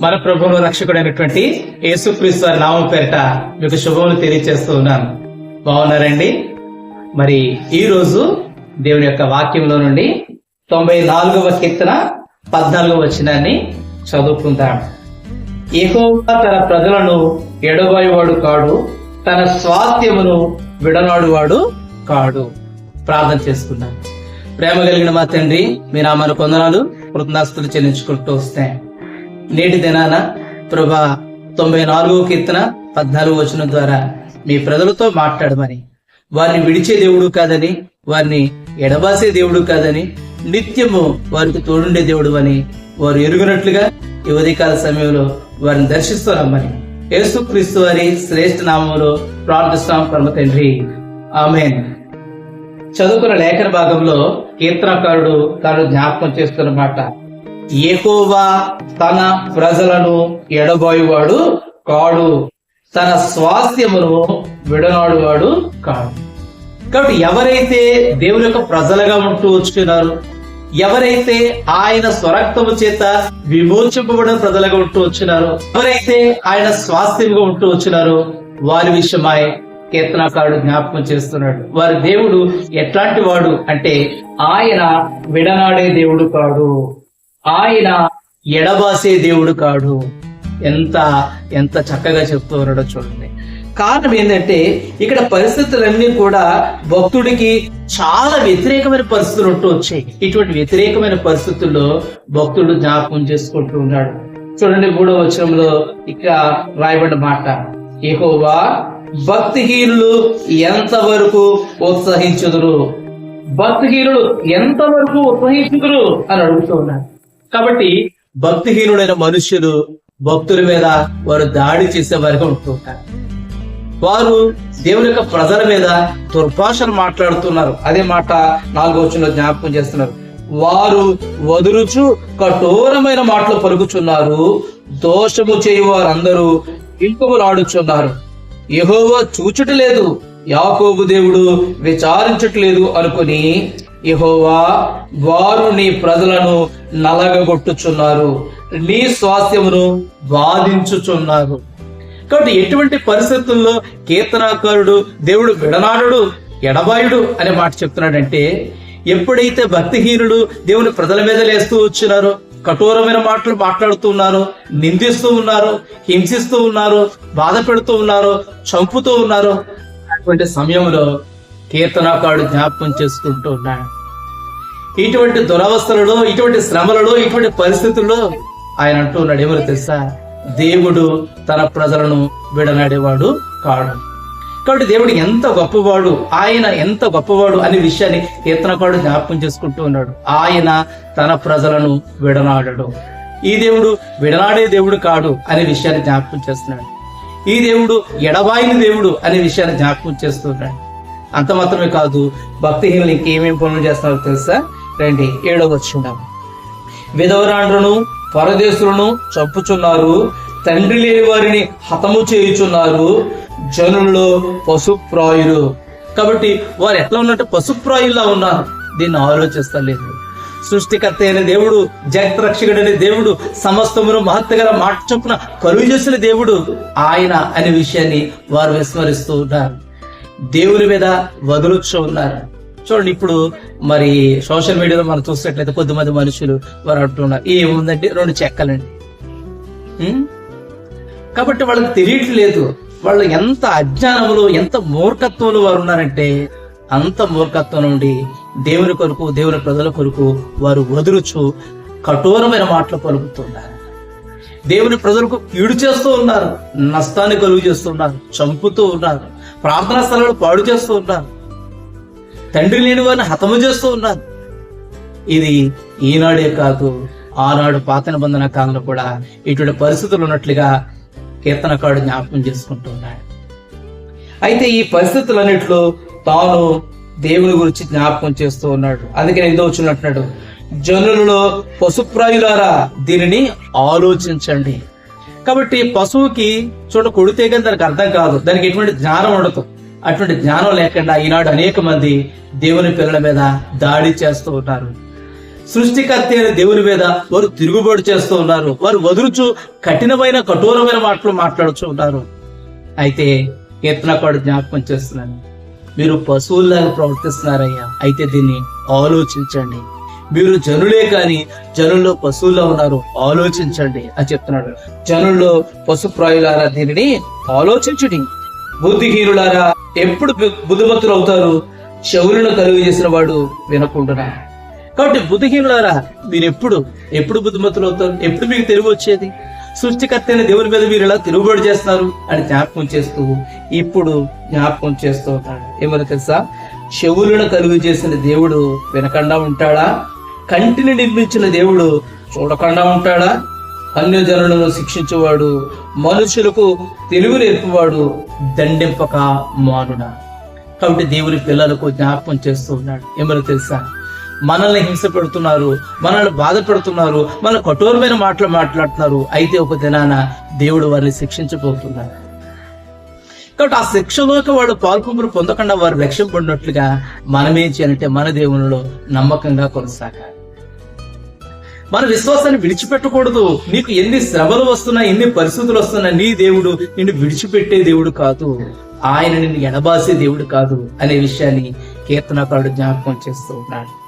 మన ప్రభువును రక్షకుడైనటువంటి యేసుక్రీస్తు నామం పేరిట మీకు శుభములు తెలియజేస్తూ ఉన్నాను. బాగున్నారండి? మరి ఈ రోజు దేవుని యొక్క వాక్యంలో నుండి తొంభై నాలుగవ కీర్తన పద్నాలుగవ వచనాన్ని చదువుకుందాం. ఎక్కువగా తన ప్రజలను ఎడబాయువాడు కాడు తన స్వాస్థ్యమును విడనాడువాడు కాడు. ప్రార్థన చేసుకున్నాను ప్రేమ కలిగిన మా తండ్రి మీ నామాను కొందనాలు కృతజ్ఞాస్తులు చెల్లించుకుంటూ వస్తాయి నేటి దినాన ప్రభా తొంభై నాలుగో కీర్తన పద్నాలుగు వచనం ద్వారా మీ ప్రజలతో మాట్లాడమని. వారిని విడిచే దేవుడు కాదని వారిని ఎడబాసే దేవుడు కాదని నిత్యము వారికి తోడుండే దేవుడు అని వారు ఎరుగునట్లుగా ఈ సమయంలో వారిని దర్శిస్తున్నామని. యేసు క్రీస్తు వారి శ్రేష్ఠ నామంలో ప్రార్థిస్తాం పరమ తండ్రి. ఆమె చదువుకున్న లేఖన భాగంలో కీర్తనకారుడు తాను జ్ఞాపకం చేస్తున్న మాట ఏకోవా తన ప్రజలను ఎడబోయేవాడు కాడు. తన స్వాస్థ్యమును విడనాడువాడు కాడు. కాబట్టి ఎవరైతే దేవుని యొక్క ప్రజలుగా ఉంటూ వచ్చున్నారు ఎవరైతే ఆయన స్వరక్తము చేత విమోచింపబడిన ప్రజలుగా ఉంటూ వచ్చినారో ఎవరైతే ఆయన స్వాస్థ్యంగా ఉంటూ వచ్చినారో వారి విషయమై కీర్తనాకారుడు జ్ఞాపకం చేస్తున్నాడు. వారి దేవుడు ఎట్లాంటి వాడు అంటే ఆయన విడనాడే దేవుడు కాడు. ఆయన ఎడబాసే దేవుడు కాడు. ఎంత ఎంత చక్కగా చెప్తూ ఉన్నాడో చూడండి. కారణం ఏంటంటే ఇక్కడ పరిస్థితులన్నీ కూడా భక్తుడికి చాలా వ్యతిరేకమైన పరిస్థితులు ఉంటూ వచ్చాయి. ఇటువంటి వ్యతిరేకమైన పరిస్థితుల్లో భక్తుడు జ్ఞాపకం చేసుకుంటూ ఉన్నాడు. చూడండి మూడో వచనంలో ఇక రాయబడిన మాట. ఏహోవా భక్తిహీనులు ఎంతవరకు ఉత్సహించుదురు? భక్తిహీనులు ఎంతవరకు ఉత్సహించుదురు? అని అడుగుతూ ఉన్నారు కాబట్టి భక్తిహీనుడైన మనుషులు భక్తుల మీద వారు దాడి చేసే వారిగా ఉంటుంటారు వారు దేవుని యొక్క ప్రజల మీద దుర్భాషలు మాట్లాడుతున్నారు. అదే మాట నాలుగో వచ్చిన జ్ఞాపకం చేస్తున్నారు. వారు వదులుచు కఠోరమైన మాటలు పలుకుచున్నారు. దోషము చేయు వారందరూ ఇంకుములాడుచున్నారు యెహోవా చూచుట లేదు యాకోబు దేవుడు విచారించట్లేదు అనుకుని యెహోవా వారు నీ ప్రజలను నలగగొట్టుచున్నారు. నీ స్వాస్థ్యమును బాధించుచున్నారు. కాబట్టి ఎటువంటి పరిస్థితుల్లో కీర్తనాకారుడు దేవుడు విడనాడు ఎడబాయుడు అనే మాట చెప్తున్నాడంటే ఎప్పుడైతే భక్తిహీనుడు దేవుని ప్రజల మీద లేస్తూ వచ్చినారో కఠోరమైన మాటలు మాట్లాడుతూ ఉన్నారు నిందిస్తూ ఉన్నారు హింసిస్తూ ఉన్నారు బాధ పెడుతూ ఉన్నారు చంపుతూ ఉన్నారు అటువంటి సమయంలో కీర్తనాకారుడు జ్ఞాపకం చేసుకుంటూ ఉన్నాడు. ఇటువంటి దురవస్థలలో ఇటువంటి శ్రమలలో ఇటువంటి పరిస్థితుల్లో ఆయన అంటూ ఉన్నాడు ఏమో తెలుసా? దేవుడు తన ప్రజలను విడనాడేవాడు కాడు. కాబట్టి దేవుడు ఎంత గొప్పవాడు ఆయన ఎంత గొప్పవాడు అనే విషయాన్ని కీర్తనకాడు జ్ఞాపకం చేసుకుంటూ ఉన్నాడు. ఆయన తన ప్రజలను విడనాడడు. ఈ దేవుడు విడనాడే దేవుడు కాడు అనే విషయాన్ని జ్ఞాపకం చేస్తున్నాడు. ఈ దేవుడు ఎడబాయిన దేవుడు అనే విషయాన్ని జ్ఞాపకం చేస్తున్నాడు. అంత మాత్రమే కాదు భక్తిహీనులు ఇంకేమేమి పనులు చేస్తున్నారో తెలుసా? రండి ఏడవ వచ్చిందాం విధవరాండ్రును పరదేశులను చంపుచున్నారు తండ్రి లేని వారిని హతము చేయుచున్నారు జనుల్లో పశుప్రాయులు. కాబట్టి వారు ఎట్లా ఉన్నట్టు పశుప్రాయుల్లా ఉన్నారు? దీన్ని ఆలోచిస్తలేదు సృష్టికర్త అయిన దేవుడు జగత్రక్షకుడైన దేవుడు సమస్తమును మహత్తగల మాట చొప్పున కలుగు చేసిన దేవుడు ఆయన అనే విషయాన్ని వారు విస్మరిస్తూ ఉన్నారు. దేవుని మీద వదులుచు ఉన్నారు చూడండి ఇప్పుడు మరి సోషల్ మీడియాలో మనం చూసినట్లయితే కొద్దిమంది మనుషులు వారు అంటున్నారు ఏముందంటే రెండు చెక్కలండి. కాబట్టి వాళ్ళకి తెలియట్లేదు వాళ్ళు ఎంత అజ్ఞానములు ఎంత మూర్ఖత్వంలో వారు ఉన్నారంటే అంత మూర్ఖత్వం నుండి దేవుని కొరకు దేవుని ప్రజల కొరకు వారు వదులుచు కఠోరమైన మాటలు పలుకుతున్నారు. దేవుని ప్రజలకు కీడు చేస్తూ ఉన్నారు నష్టాన్ని కలుగు చేస్తున్నారు చంపుతూ ఉన్నారు. ప్రార్థనా స్థలాలు పాడు చేస్తూ ఉన్నారు తండ్రి లేని వారిని హతము చేస్తూ ఉన్నారు ఇది ఈనాడే కాదు ఆనాడు పాత నిబంధన కాలంలో కూడా ఇటువంటి పరిస్థితులు ఉన్నట్లుగా కీర్తనకాడు జ్ఞాపకం చేసుకుంటూ ఉన్నాడు. అయితే ఈ పరిస్థితులన్నింటిలో తాను దేవుని గురించి జ్ఞాపకం చేస్తూ ఉన్నాడు. అందుకని ఏదో వచ్చినట్టున్నాడు జనులలో పశుప్రాయులారా దీనిని ఆలోచించండి. కాబట్టి పశువుకి చూడ కొడితే కానీ దానికి అర్థం కాదు. దానికి ఎటువంటి జ్ఞానం ఉండదు. అటువంటి జ్ఞానం లేకుండా ఈనాడు అనేక మంది దేవుని పిల్లల మీద దాడి చేస్తూ ఉన్నారు. సృష్టికర్త అయిన దేవుని మీద వారు తిరుగుబాటు చేస్తూ ఉన్నారు. వారు వదులుచు కఠినమైన కఠోరమైన మాటలు మాట్లాడుతూ ఉన్నారు. అయితే కీర్తనకాడు జ్ఞాపకం చేస్తున్నాను. మీరు పశువుల్లాగా ప్రవర్తిస్తున్నారయ్యా. అయితే దీన్ని ఆలోచించండి. మీరు జనులే కాని జనుల్లో పశువుల్లో ఉన్నారు ఆలోచించండి అని చెప్తున్నాడు. జనుల్లో పశుప్రాయులారా దీనిని ఆలోచించుడి. బుద్ధిహీనులారా ఎప్పుడు బు- బుద్ధిమంతులు అవుతారు చెవులను కలుగు చేసిన వాడు వినకుండా కాబట్టి బుద్ధిహీనులారా మీరు ఎప్పుడు ఎప్పుడు బుద్ధిమంతులు అవుతారు ఎప్పుడు మీకు తెలివి వచ్చేది? సృష్టికర్త అయిన దేవుని మీద మీరు ఇలా తిరుగుబడి చేస్తారు? అని జ్ఞాపకం చేస్తూ ఇప్పుడు జ్ఞాపకం చేస్తూ ఉంటాడు. ఏమని తెలుసా? చెవులను కలుగు చేసిన దేవుడు వినకుండా ఉంటాడా? కంటిని నిర్మించిన దేవుడు చూడకుండా ఉంటాడా? అన్యజనులను శిక్షించేవాడు మనుషులకు తెలుగు నేర్పువాడు దండింపక మానుడా. కాబట్టి దేవుని పిల్లలకు జ్ఞాపకం చేస్తూ ఉన్నాడు. ఏమని తెలుసా? మనల్ని హింస పెడుతున్నారు మనల్ని బాధ పెడుతున్నారు మన కఠోరమైన మాటలు మాట్లాడుతున్నారు. అయితే ఒక దినాన దేవుడు వారిని శిక్షించబోతున్నాడు. కాబట్టి ఆ శిక్షలోకి వాళ్ళు పాల్పొంపులు పొందకుండా వారు రక్షింపడినట్లుగా మనమేం చేయాలంటే మన దేవునిలో నమ్మకంగా కొనసాగాలి. మన విశ్వాసాన్ని విడిచిపెట్టకూడదు. నీకు ఎన్ని శ్రమలు వస్తున్నా ఎన్ని పరిస్థితులు వస్తున్నా నీ దేవుడు నిన్ను విడిచిపెట్టే దేవుడు కాదు. ఆయన నిన్ను ఎడబాసే దేవుడు కాదు అనే విషయాన్ని కీర్తనకారుడు జ్ఞాపకం చేస్తూ ఉన్నాడు.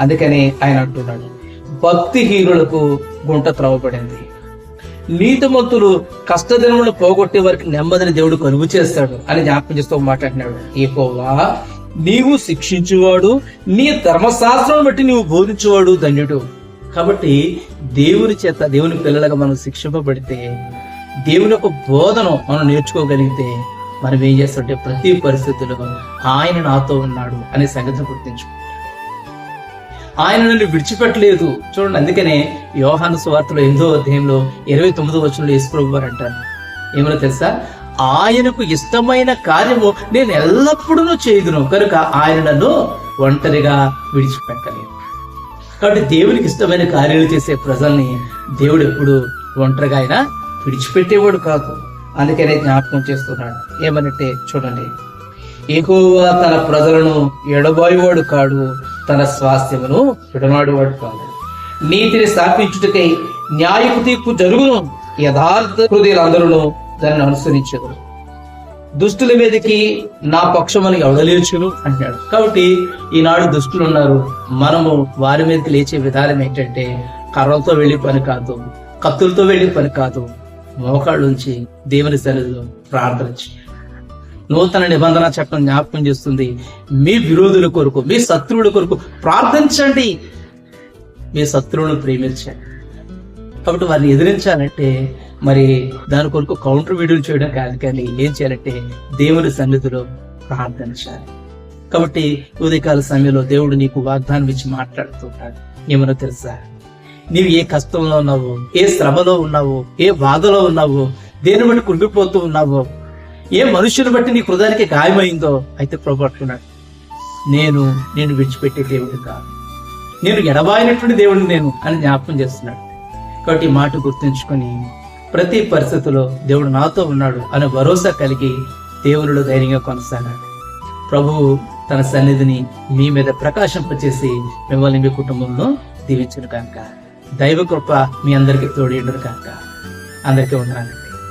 అందుకనే ఆయన అంటున్నాడు భక్తిహీనులకు గుంట త్రవబడింది నీతిమంతులు కష్టదినములు పోగొట్టే వారికి నెమ్మదిని దేవుడు కలుగు చేస్తాడు అని జ్ఞాపకం చేస్తూ మాట్లాడినాడు. ఏకోవా నీవు శిక్షించువాడు నీ ధర్మశాస్త్రం బట్టి నీవు బోధించువాడు ధన్యుడు. కాబట్టి దేవుని చేత దేవుని పిల్లలుగా మనం శిక్షింపబడితే దేవుని యొక్క బోధను మనం నేర్చుకోగలిగితే మనం ఏం చేస్తుంటే ప్రతి పరిస్థితుల్లో ఆయన నాతో ఉన్నాడు అనే సంగతి గుర్తించుకుంటాం ఆయన నన్ను విడిచిపెట్టలేదు. చూడండి అందుకనే యోహాను సువార్తలో ఎనిమిదో అధ్యాయంలో ఇరవై తొమ్మిదో వచనంలో యేసుప్రభు వారు అంటారు. ఏమో తెలుసా? ఆయనకు ఇష్టమైన కార్యము నేను ఎల్లప్పుడూ చేయదును కనుక ఆయన నన్ను ఒంటరిగా విడిచిపెట్టలేదు. కాబట్టి దేవునికి ఇష్టమైన కార్యాలు చేసే ప్రజల్ని దేవుడు ఎప్పుడు ఒంటరిగా ఆయన విడిచిపెట్టేవాడు కాదు. అందుకనే జ్ఞాపకం చేస్తున్నాడు. ఏమనంటే చూడండి ఎక్కువగా తన ప్రజలను ఎడబాయువాడు కాడు. తన స్వాస్థ్యమును విడనాడువాడు కాదు. నీతిని స్థాపించుటకై న్యాయపు తీర్పు జరుగును. యథార్థ హృదయులందరూ దాన్ని అనుసరించదు దుష్టుల మీదకి నా పక్షమని ఎవడలేచును అంటాడు. కాబట్టి ఈనాడు దుష్టులు ఉన్నారు. మనము వారి మీదకి లేచే విధానం ఏంటంటే కర్రలతో వెళ్ళి పని కాదు కత్తులతో వెళ్ళి పని కాదు మోకాళ్ళ నుంచి దేవుని సన్నిధిలో ప్రార్థన చేయాలి నూతన నిబంధన చట్టం జ్ఞాపకం చేస్తుంది. మీ విరోధుల కొరకు మీ శత్రువుల కొరకు ప్రార్థించండి. మీ శత్రువులను ప్రేమించండి. కాబట్టి వారిని ఎదిరించాలంటే మరి దాని కొరకు కౌంటర్ వీడియోలు చేయడం కాదు కానీ ఏం చేయాలంటే దేవుని సన్నిధిలో ప్రార్థించాలి కాబట్టి ఉదయకాల సమయంలో దేవుడు నీకు వాగ్దానం ఇచ్చి మాట్లాడుతుంటాడు. ఏమన్నా తెలుసా? నీవు ఏ కష్టంలో ఉన్నావు ఏ శ్రమలో ఉన్నావు ఏ బాధలో ఉన్నావు దేని బట్టి కుంగిపోతూ ఉన్నావు ఏ మనుషుని బట్టి నీ హృదయానికి గాయమైందో అయితే ప్రభు అంటున్నాడు నేను నేను విడిచిపెట్టే దేవుడు కాదు. నేను ఎడబాయినటువంటి దేవుడిని నేను అని జ్ఞాపకం చేస్తున్నాడు. కాబట్టి ఈ మాట గుర్తుంచుకొని ప్రతి పరిస్థితిలో దేవుడు నాతో ఉన్నాడు అనే భరోసా కలిగి దేవునిలో ధైర్యంగా కొనసాగాడు ప్రభువు తన సన్నిధిని మీ మీద ప్రకాశింపచేసి మిమ్మల్ని మీ కుటుంబంలో దీవించను కనుక. దైవ కృప మీ అందరికీ తోడేడు కనుక. అందరికీ ఉండాలి